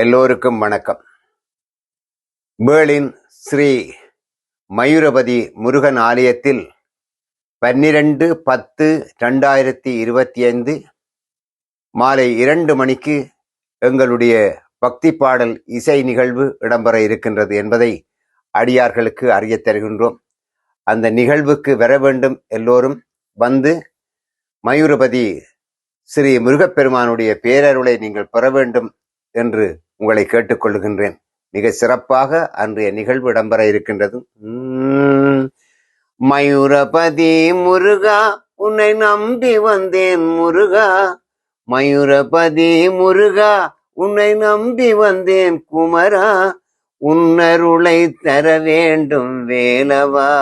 எல்லோருக்கும் வணக்கம். பேர்லின் ஸ்ரீ மயூரபதி முருகன் ஆலயத்தில் பன்னிரண்டு பத்து ரெண்டாயிரத்தி இருபத்தி ஐந்து மாலை இரண்டு மணிக்கு எங்களுடைய பக்தி பாடல் இசை நிகழ்வு இடம்பெற இருக்கின்றது என்பதை அடியார்களுக்கு அறியத் தருகின்றோம். அந்த நிகழ்வுக்கு வர வேண்டும் எல்லோரும் வந்து மயூரபதி ஸ்ரீ முருகப்பெருமானுடைய பேரருளை நீங்கள் பெற வேண்டும் என்று உங்களை கேட்டுக்கொள்கின்றேன். மிக சிறப்பாக அன்றைய நிகழ்வு இடம்பெற இருக்கின்றது. உம், மயூரபதி முருகா உன்னை நம்பி வந்தேன் முருகா. மயூரபதி முருகா உன்னை நம்பி வந்தேன் குமரா. உன்னருளை தர வேண்டும் வேலவா.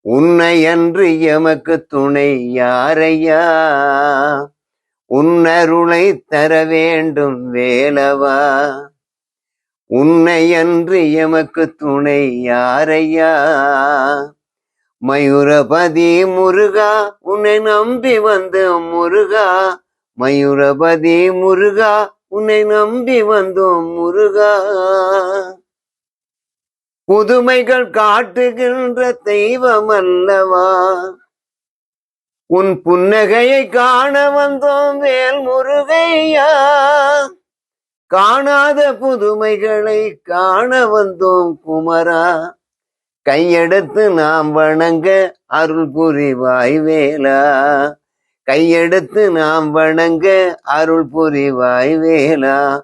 உன்னை அன்று எமக்கு துணை யாரையா? உன்னருளை தர வேண்டும் வேலவா? உன்னை அன்று எமக்கு துணை யாரையா? மயூரபதி முருகா உன்னை நம்பி வந்த முருகா. மயூரபதி முருகா உன்னை நம்பி வந்தோம் முருகா. புதுமைகள் காட்டுகின்ற தெய்வம் அல்லவா? உன் புன்னகையை காண வந்தோம் வேல் முருகையா. காணாத புதுமைகளை காண வந்தோம் குமரா. கையெடுத்து நாம் வணங்க அருள் புரிவாய் வேலா. கையெடுத்து நாம் வணங்க அருள் புரிவாய் வேலா.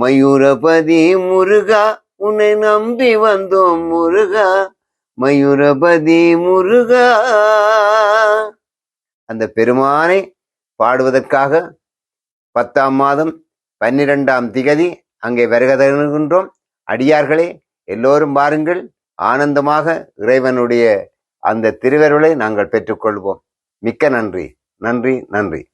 மயூரபதி முருகா உன்னை நம்பி வந்தோம் முருகா. மயூரபதி முருகா. அந்த பெருமானை பாடுவதற்காக பத்தாம் மாதம் பன்னிரெண்டாம் திகதி அங்கே வருகை தருகின்றோம் அடியார்களே எல்லோரும் பாருங்கள் ஆனந்தமாக இறைவனுடைய அந்த திருவருளை நாங்கள் பெற்றுக்கொள்வோம். மிக்க நன்றி. நன்றி நன்றி.